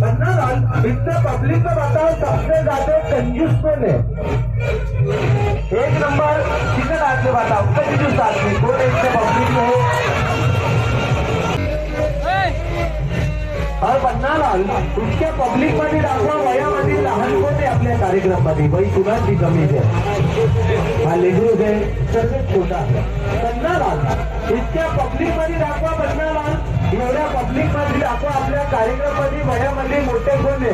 पन्ना इतने पब्लिक में बताओ सबसे ज़्यादा कंजूस कौन है एक नंबर चिकन आदमी बताओ कंजूस आदमी कौन इतने पब्लिक में और पन्नालाल उसके पब्लिक मध्ये दाखवा वयामध्ये लहान कोण आहे आपल्या कार्यक्रम मध्ये वय कुणाची कमी आहे हा। लेकरू आहे सर्वात छोटा पन्नालाल इतक्या पब्लिक मध्ये दाखवा एवढ्या पब्लिकमध्ये दाखवा आपल्या कार्यक्रमाची मध्ये वयामध्ये मोठे कोण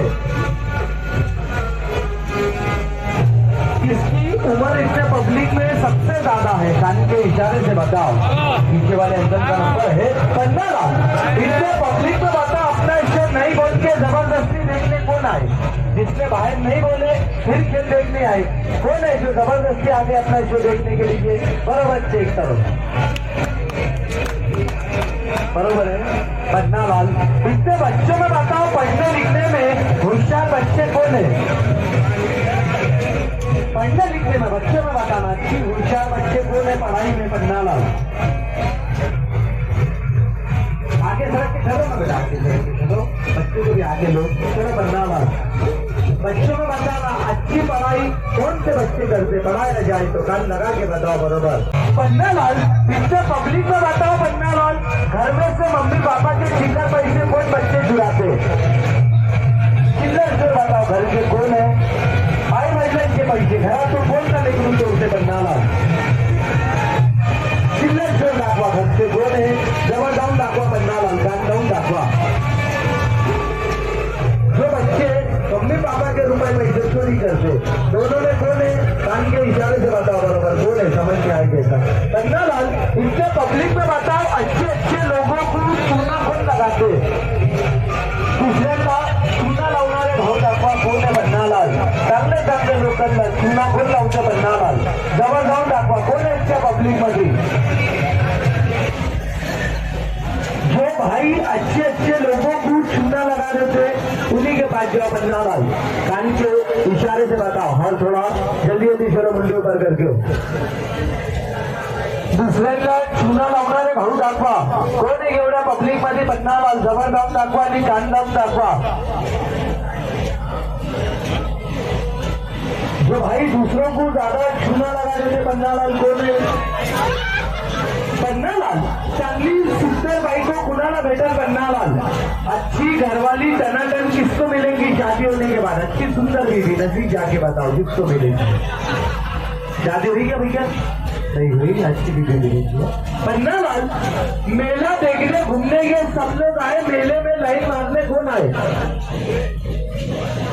इसकी किसकी उम्र इतने पब्लिक में सबसे ज्यादा है कान के इशारे से बताओ. पीछे वाले अंकल का नंबर है पंद्रह इतने पब्लिक में बताओ अपना इसे नहीं बोल के जबरदस्ती देखने कौन आए जिसने बाहर नहीं बोले फिर खेल देखने आए कौन है जो जबरदस्ती आगे अपना शो देखने के लिए? बराबर चेक करो. बरोबर है पन्ना लाल इतने बच्चों में बताओ पढ़ने लिखने में होशियार बच्चे कौन है पढ़ने लिखने में, बच्चों में बताना कि होशियार बच्चे कौन है पढ़ाई में पढ़ना लाल? आगे सड़क के चलो ना बेटा, आगे सड़क के चलो बच्चे को भी आगे लो चलो पढ़ना लाल। बच्चों बताना अच्छी पढ़ाई कौन से बच्चे करते? पढ़ाया जाए तो कान लगा के बताओ बरोबर. पन्ना लाल इससे पब्लिक में बताओ पन्ना लाल घर में से मम्मी पापा के चिल्लर पैसे कौन बच्चे चुराते चिल्लर से बताओ घर के कौन है आई महिलांचे पैसे घरातून कोण का लेकरून भाई, अच्छे अच्छे लोगों को चूना लगा देते, उन्हीं के पास जाओ पन्नालाल कान के इशारे से बताओ और थोड़ा, जल्दी जल्दी चलो मुंडे ऊपर करके। दुसऱ्यांना चुना लावणारे भाऊ दाखवा कोण एवढ्या पब्लिक मध्ये पन्नालाल जवळ जाऊन दाखवा आणि कान लावून दाखवा जो भाई दूसरों को ज़्यादा चूना लगा देते पन्नालाल है पन्नालाल चांगली, सुंदर बाईको कुणाला भेटेल पन्नालाल अच्छी घरवाली टनाटन किसको मिलेंगी? शादी होने के बाद। अच्छी सुंदर बीवी नज़दीक जाके बताओ किसको मिलेगी। शादी हुई क्या भैया? नहीं हुई, अच्छी बीवी मिलेगी। पन्नालाल मेला देखने, घूमने के सब लोग आए, मेले में लाइन मारने कौन आए?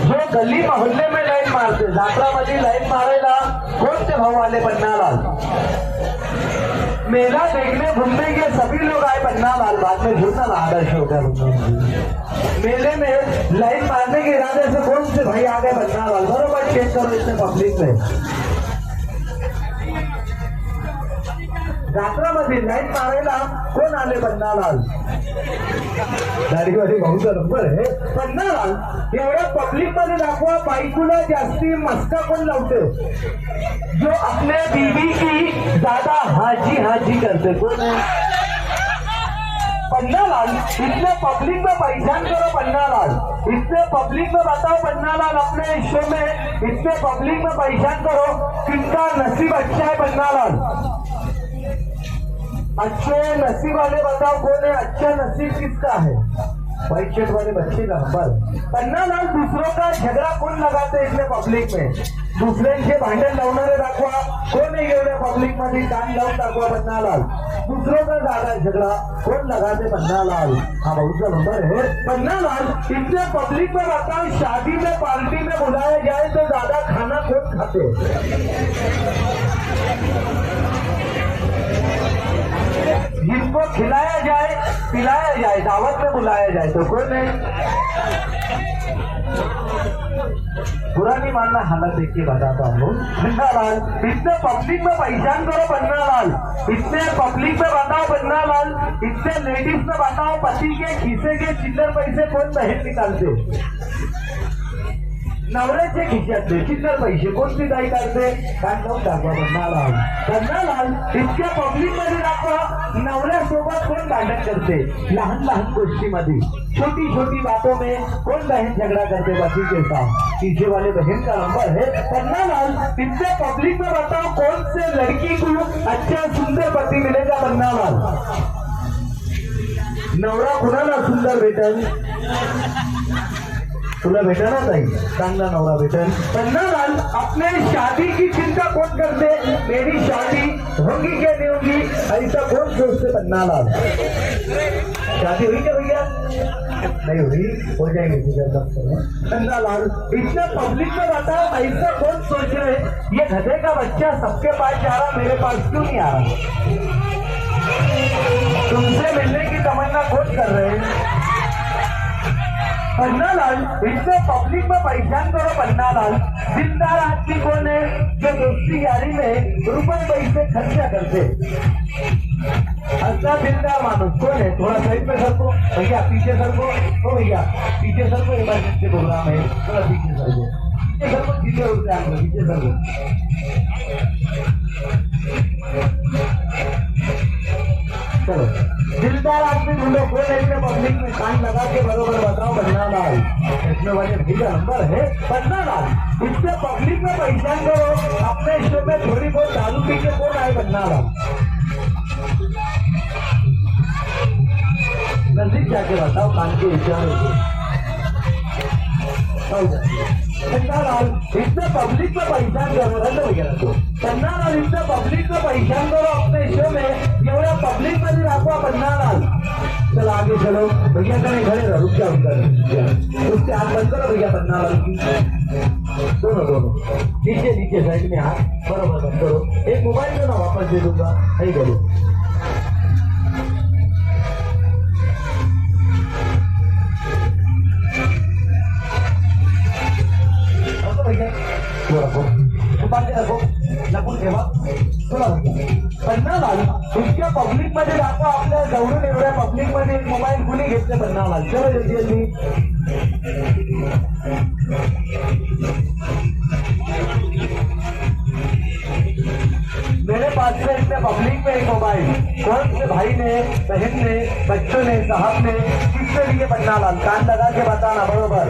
जो गली मोहल्ले में लाइन मारते मजी जात्रामध्ये लाईन मारायला कोणते भाऊ आले पन्नालाल मेला देखने घूमने के सभी लोग आए पन्ना लाल बाग में ला आदर्श हो गया मेले में लाइन मारने के इरादे से कौन से भाई आ गए पन्ना लाल बरोबर चेक करो इसमें पब्लिक में। रात्रामध्ये लाईन मारायला कोण आले पन्नालाल दाढीवाली भाऊचा नंबर आहे पन्नालाल एवढ्या पब्लिकमध्ये दाखवा बायकूला जास्ती मस्का कोण लावते. जो आपल्या बीबी की दादा हाजी हाजी करते कोण? पन्नालाल इतने पब्लिक में पहचान करो पन्नालाल इतने पब्लिक में बताओ पन्नालाल अपने हिस्से में इतने पब्लिक में पहचान करो. किनका नसीब अच्छा है पन्नालाल अच्छे नसीब वाले बताओ कौन है? अच्छा नसीब किसका है? व्हाइट शर्ट वाले बच्चे का नंबर पन्ना लाल दूसरों का झगड़ा कौन लगाते हैं पब्लिक में? दुसऱ्यांचे भांडण लावणारे दाखवा कोण आहे एवढ्या पब्लिकमध्ये कान लावून दाखवा पन्नालाल? दुसरं का ज्यादा झगड़ा कोण लगाते पन्ना लाल हा भाऊचा नंबर है। पन्नालाल इतने पब्लिक में बताओ शादी में पार्टी में बुलाया जाए तो ज्यादा खाना कौन खाते खिलाया जाए, पिलाया जाए, दावत में बुलाया जाए तो कोई नहीं। बुरा नहीं मानना, हालत देख के बताता हूँ। पन्ना लाल इतने पब्लिक में पहचान करो पन्ना लाल इतने पब्लिक में बताओ पन्ना लाल इतने लेडीज़ में बताओ, पति के खीसे के चिल्लर पैसे कौन बहन निकालते? नवऱ्याच्या खिशातले चिल्लर पैसे. कोणती काही काढते? काय जाऊन दाखवा बन्नालाल बन्नालाल इतक्या पब्लिकमध्ये दाखवा. नवऱ्यासोबत कोण भांडण करते? लहान लहान गोष्टीमध्ये. छोटी छोटी बातों में कोण बहन झगड़ा करते? बाकी के साथ पीछे वाले बहन का नंबर है? बन्नालाल इतने पब्लिक में बताओ कौन से लड़की को अच्छा सुंदर पति मिलेगा बन्नालाल नवरा कुणाला सुंदर भेटल? तुला भेटा ना ताई चांगला नवरा भेटल बन्नालाल अपने शादी की चिंता कौन करते मेरी शादी होगी क्या नहीं होगी? ऐसा कौन सोचते बन्नालाल शादी हुई क्या भैया? नहीं हुई। हो जाएगी फिर बन्नालाल इतना पब्लिक में बताओ ऐसा कौन सोच रहे ये गधे का बच्चा सबके पास जा रहा मेरे पास क्यों नहीं आ रहा? तुमसे मिलने की तमन्ना कौन कर रहे हैं? पन्नालाल इतने पब्लिक में पहचान करो पन्नालाल. दिलदार आदमी कौन है जो दोस्ती यारी में रुपए पैसे खर्चा करते. अच्छा दिलदार मानुस कौन है थोड़ा साइड में सर को भैया, पीछे सर को ओ भैया, पीछे सर को इमरजेंसी प्रोग्राम है थोड़ा पीछे सर को पीछे सर को पीछे सर को चलो दिलदार आदमी ढूंढो कौन है पब्लिक में। कान लगा के बरोबर बताओ बन्ना लाल इसमें वाले भैया नंबर है बन्ना लाल इससे पब्लिक में पहचान करो। अपने शो में थोड़ी बहुत दारू पी के कौन आए बन्ना लाल नज़दीक जाके बताओ, कान के इशारे से। पन्नालाल इतने पब्लिक में पहचान करो रंग वगैरह तो पन्नालाल इतने पब्लिक में पहचान करो शो में एवढ्या पब्लिक मध्ये दाखवा पन्नालाल. चलो, आगे चलो. भैया कने खड़े रहो जाओ उधर उसके हाथ बंद करो भैया पन्नालाल दोनों दोनों नीचे नीचे, साइड में हाथ. बरोबर, बंद करो. एक मोबाइल दो ना वापस दे दूँगा. नहीं करो पन्नालाल इतक्या पब्लिक मध्य दाखवा आपल्या जवळून एवढ्या पब्लिक मध्ये मोबाईल कुणी घेतले पन्नालाल चलो जल्दी जल्दी मोबाइल। कौन से भाई ने, बहन ने, बच्चों ने, साहब ने किसने लिए पन्नालाल कान लगा के बताना, बरोबर।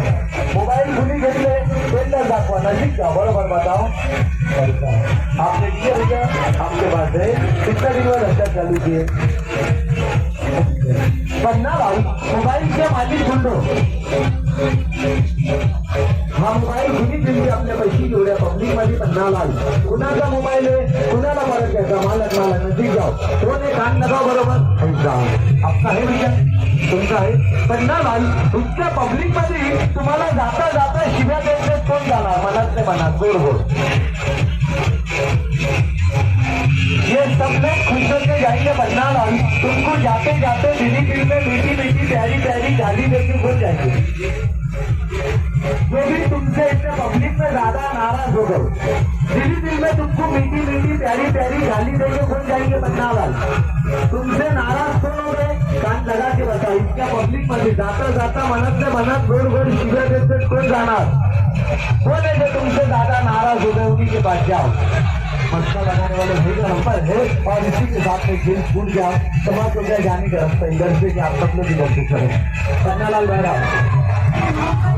मोबाईल कुणी घेतले टेंडर दाखवा नजीक जाओ, बरोबर बताओ। आपने किया भैया? आपके पास है। कितना दिन में धंधा चालू किए? पन्नालाल मोबाईल के मालिक ढूंढो। हा मोबाईल कुणी दिली आपल्या पैसे एवढ्या पब्लिक मध्ये पन्नालाल कुणाचा मोबाईल आहे कुणाला घ्यायचा मालक मालक नजीक जाओ। कोण आहे कान लगाव बरोबर। ऐसा। आपका आहे भैया तुमचा आहे पन्नालाल इतक्या पब्लिक मध्ये तुम्हाला जाता जाता शिव्या द्यायचे कोण जाणार मनात ते मनात गोड गोड ये सब लोग खुश होकर जाएँगे बन्नालाल तुमको जाते जाते दिल्ली दिल में मीठी मीठी प्यारी प्यारी गाली देके भूल जाएँगे। जो भी तुमसे इतने पब्लिक में ज़्यादा नाराज़ हो गए। दिल्ली दिल में तुमको मीठी मीठी प्यारी प्यारी गाली देके भूल जाएंगे बन्नालाल तुमसे नाराज कौन हो गए कान लगा के बताओ इतक्या पब्लिकमध्ये जाता जाता मनात से मनात गोड गोड शिव्या देते कोण जाणार? कौन है जो तुमसे दादा नाराज हो गए उन्हीं के पास जाओ? मस्का लगाने वाले भैया नंबर है और इसी के साथ में दिल छूट गया समाज को क्या जाने का रास्ता इधर से कि आप सब लोग इधर से पन्नालाल बहरा